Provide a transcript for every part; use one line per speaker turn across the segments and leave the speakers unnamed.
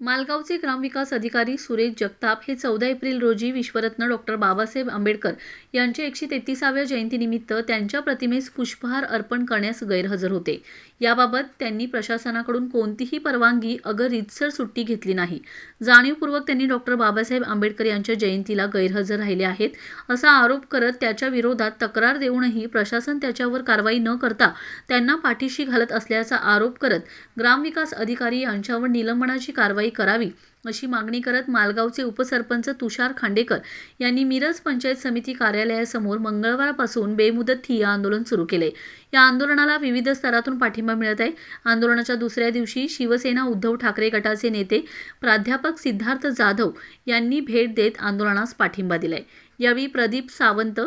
मालगावचे ग्रामविकास अधिकारी सुरेश जगताप हे चौदा एप्रिल रोजी विश्वरत्न डॉक्टर बाबासाहेब आंबेडकर यांच्या एकशे तेहतीसाव्या जयंतीनिमित्त त्यांच्या प्रतिमेस पुष्पहार अर्पण करण्यास गैरहजर होते. याबाबत त्यांनी प्रशासनाकडून कोणतीही परवानगी अगर रीतसर सुट्टी घेतली नाही. जाणीवपूर्वक त्यांनी डॉक्टर बाबासाहेब आंबेडकर यांच्या जयंतीला गैरहजर राहिले आहेत असा आरोप करत त्याच्या विरोधात तक्रार देऊनही प्रशासन त्याच्यावर कारवाई न करता त्यांना पाठीशी घालत असल्याचा आरोप करत ग्रामविकास अधिकारी यांच्यावर निलंबनाची कारवाई करावी अशी मागणी करत मालगावचे उपसरपंच तुषार खांडेकर यांनी मिरज पंचायत समिती कार्यालयासमोर मंगळवारपासून बेमुदत ठिय्या आंदोलन सुरू केले. या आंदोलनाला विविध स्तरातून पाठिंबा मिळत आहे. आंदोलनाच्या दुसऱ्या दिवशी शिवसेना उद्धव ठाकरे गटाचे नेते प्राध्यापक सिद्धार्थ जाधव यांनी भेट देत आंदोलनास पाठिंबा दिलाय. यावेळी प्रदीप सावंत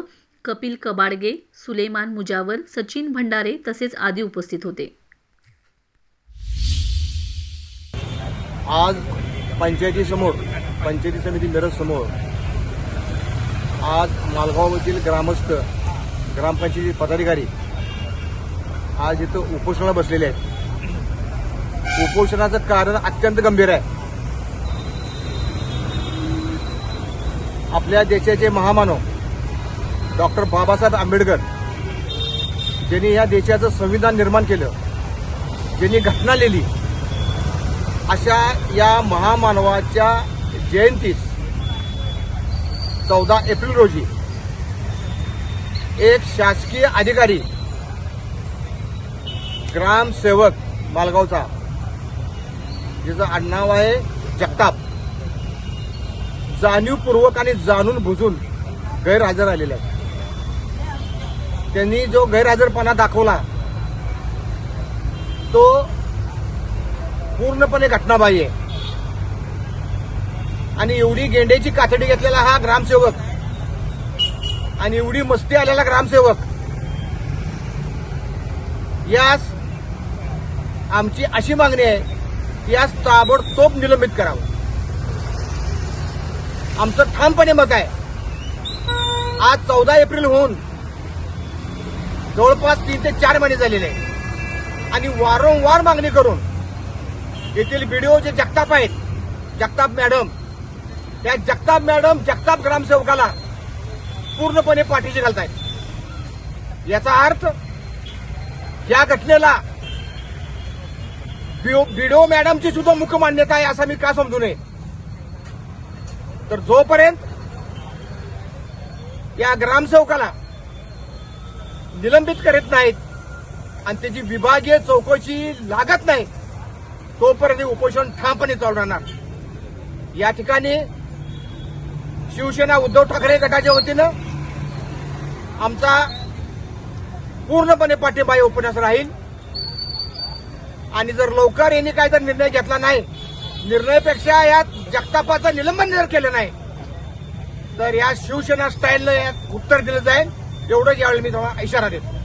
कपिल कबाडगे सुलेमान मुजावर सचिन भंडारे तसेच आदी उपस्थित होते.
आज पंचायतीसमोर पंचायती समिती मिरज समोर आज मालगावमधील ग्रामस्थ ग्रामपंचायती पदाधिकारी आज इथं उपोषणाला बसलेले आहेत. उपोषणाचं कारण अत्यंत गंभीर आहे. आपल्या देशाचे महामानव डॉक्टर बाबासाहेब आंबेडकर ज्यांनी या देशाचं संविधान निर्माण केलं ज्यांनी घटना लिहिली अशा या महामानवाच्या जयंतीस चौदा एप्रिल रोजी एक शासकीय अधिकारी ग्रामसेवक मालगावचा ज्याचं आडनाव आहे जगताप जाणीवपूर्वक आणि जाणून बुजून गैरहजर आलेले आहेत. त्यांनी जो गैरहजरपणा दाखवला तो पूर्णपणे घटनाबाह्य आहे. आणि एवढी गेंड्याची कातडी घेतलेला हा ग्रामसेवक. आणि एवढी मस्ती आलेला ग्रामसेवक. यास आमची अशी मागणी आहे की यास ताबडतोब निलंबित करावं. आमचं ठामपणे मत आहे. आज चौदा एप्रिल होऊन जवळपास तीन ते चार महिने झालेले आहे. आणि वारंवार मागणी करून येथील बीडीओ जे जगताप आहेत जगताप मॅडम त्या जगताप मॅडम जगताप ग्रामसेवकाला पूर्णपणे पाठीशी घालतायत. याचा अर्थ या घटनेला बीडीओ मॅडमची सुद्धा मुख्य मान्यता आहे असं मी का समजू नये? तर जोपर्यंत या ग्रामसेवकाला निलंबित करीत नाहीत आणि त्याची विभागीय चौकशी लागत नाही तोपर्यंत उपोषण ठामपणे चालू राहणार. या ठिकाणी शिवसेना उद्धव ठाकरे गटाच्या वतीनं आमचा पूर्णपणे पाठिंबा या उपन्यास राहील. आणि जर लवकर यांनी काय तर निर्णय घेतला नाही निर्णयापेक्षा यात जगतापाचं निलंबन जर केलं नाही तर या शिवसेना स्टाईलनं यात उत्तर दिलं जाईल. एवढंच यावेळी मी तुम्हाला इशारा देतो.